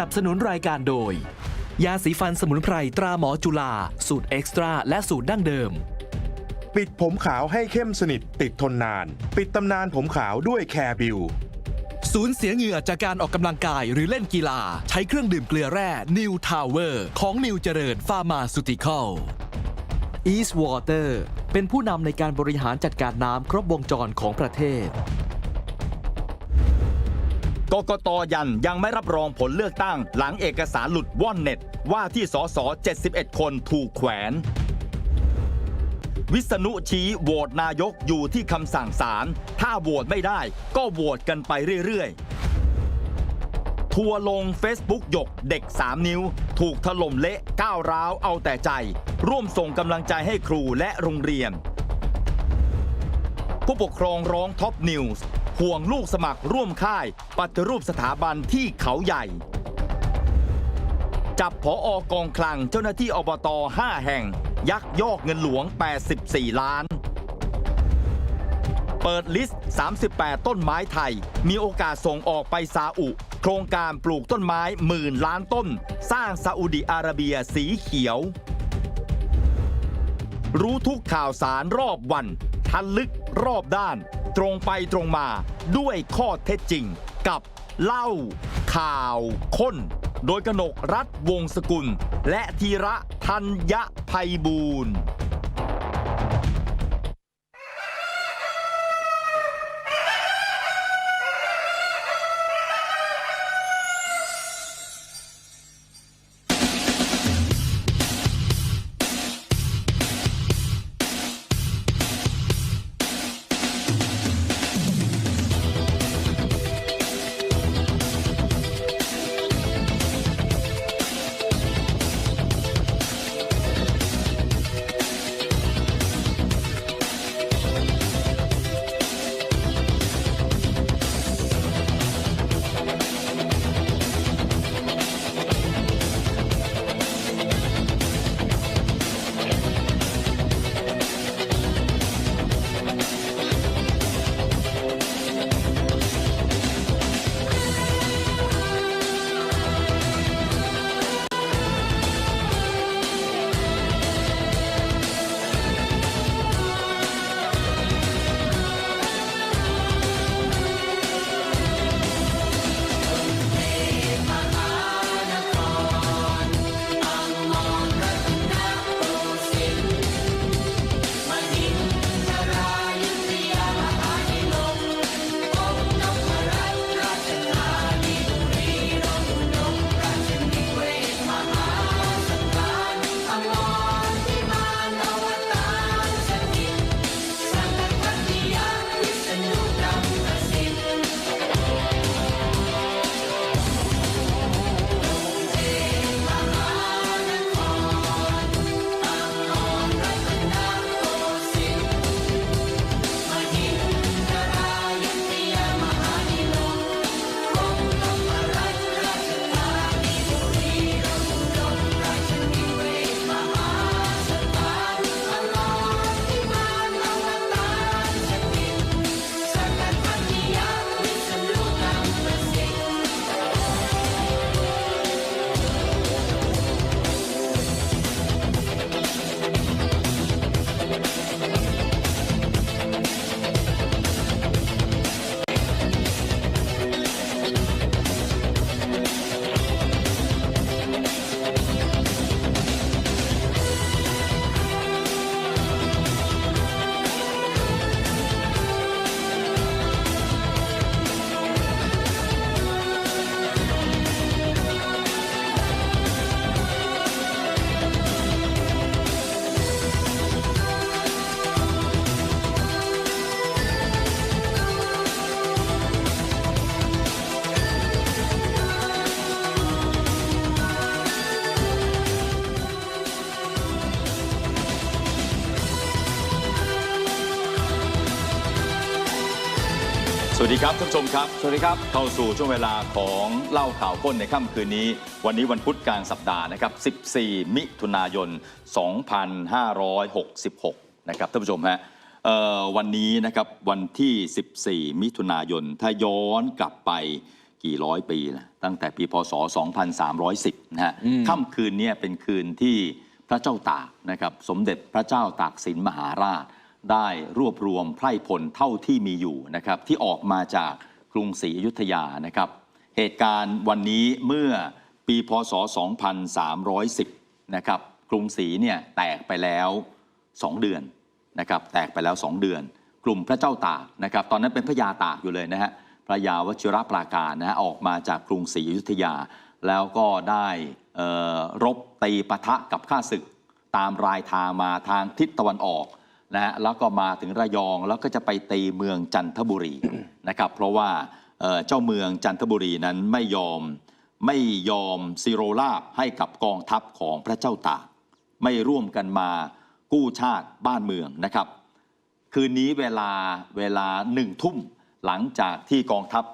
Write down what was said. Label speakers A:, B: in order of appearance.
A: นับสนุนรายการโดย ยาสีฟันสมุนไพรตราหมอจุฬาสูตรเอ็กซ์ตร้าและสูตรดั้งเดิม
B: ปิดผมขาวให้เข้มสนิทติดทนนาน ปิดตำนานผมขาวด้วยแคร์บิว
A: สูญเสียเหงื่อจากการออกกำลังกายหรือเล่นกีฬา ใช้เครื่องดื่มเกลือแร่ New Tower ของ New เจริญฟาร์มาสุติคอล East Water เป็นผู้นำในการบริหารจัดการน้ำครบวงจรของประเทศ
C: กกตยันยังไม่รับรองผลเลือกตั้ง หลังเอกสารหลุดว่อนเน็ต ว่าที่สส71 คนถูกแขวน วิษณุชี้โหวตนายกอยู่ที่คำสั่งศาลถ้าโหวตไม่ได้ก็โหวตกันไปเรื่อยๆ ทัวร์ลง Facebook หยกเด็ก 3 นิ้ว ถูกถล่มเละก้าวร้าวเอาแต่ใจ ร่วมส่งกำลังใจให้ครูและโรงเรียน ผู้ปกครองร้องท็อปนิวส์ ห่วงลูกสมัครร่วมค่ายปฏิรูปสถาบันที่เขาใหญ่ จับผออกองคลังเจ้าหน้าที่อบต 5 แห่ง ยักยอกเงินหลวง 84 ล้าน เปิดลิสต์ 38 ต้นไม้ไทย มีโอกาสส่งออกไปซาอุ โครงการปลูกต้นไม้หมื่นล้านต้น สร้างซาอุดิอาระเบียสีเขียว รู้ทุกข่าวสารรอบวันทันลึก รอบด้าน ตรงไปตรงมาด้วยข้อเท็จจริง กับเล่า ข่าวค้น โดยกนกรัฐวงสกุล และธีระธัญภัยบูรณ์ สวัสดีครับท่านผู้ชมครับ สวัสดีครับ เข้าสู่ช่วงเวลาของเล่าข่าวพ้นในค่ำคืนนี้ วันนี้วันพุธกลางสัปดาห์นะครับ 14 มิถุนายน 2566 นะครับท่านผู้ชมฮะเอ่อวันนี้นะครับวันที่ 14 มิถุนายน ถ้าย้อนกลับไปกี่ร้อยปีนะตั้งแต่ปีพศ 2310 นะฮะ
D: อืม
C: ค่ำคืนเนี้เป็นคืนที่พระเจ้าตากนะครับสมเด็จพระเจ้าตากสินมหาราช ได้รวบรวมไพร่พลเท่าที่มีอยู่นะครับที่ออกมาจากกรุงศรีอยุธยานะครับ เหตุการณ์วันนี้เมื่อปีพศ 2310 นะครับ กรุงศรีเนี่ยแตกไปแล้ว 2 เดือนนะครับ แตกไปแล้ว 2 เดือน กลุ่มพระเจ้าตากนะครับ ตอนนั้นเป็นพระยาตากอยู่เลยนะฮะพระยาวชิรปราการนะฮะออกมาจากกรุงศรีอยุธยา แล้วก็ได้รบตีปะทะกับข้าศึก ตามรายทางมาทางทิศตะวันออก นะฮะแล้วก็มาถึงระยองแล้วก็จะไปตีเมืองจันทบุรีนะครับ เพราะว่าเจ้าเมืองจันทบุรีนั้นไม่ยอมไม่ยอมซิโรลาบให้กับกองทัพของพระเจ้าตากไม่ร่วมกันมากู้ชาติบ้านเมืองนะครับ คืนนี้เวลาเวลาหนึ่งทุ่มหลังจากที่กองทัพ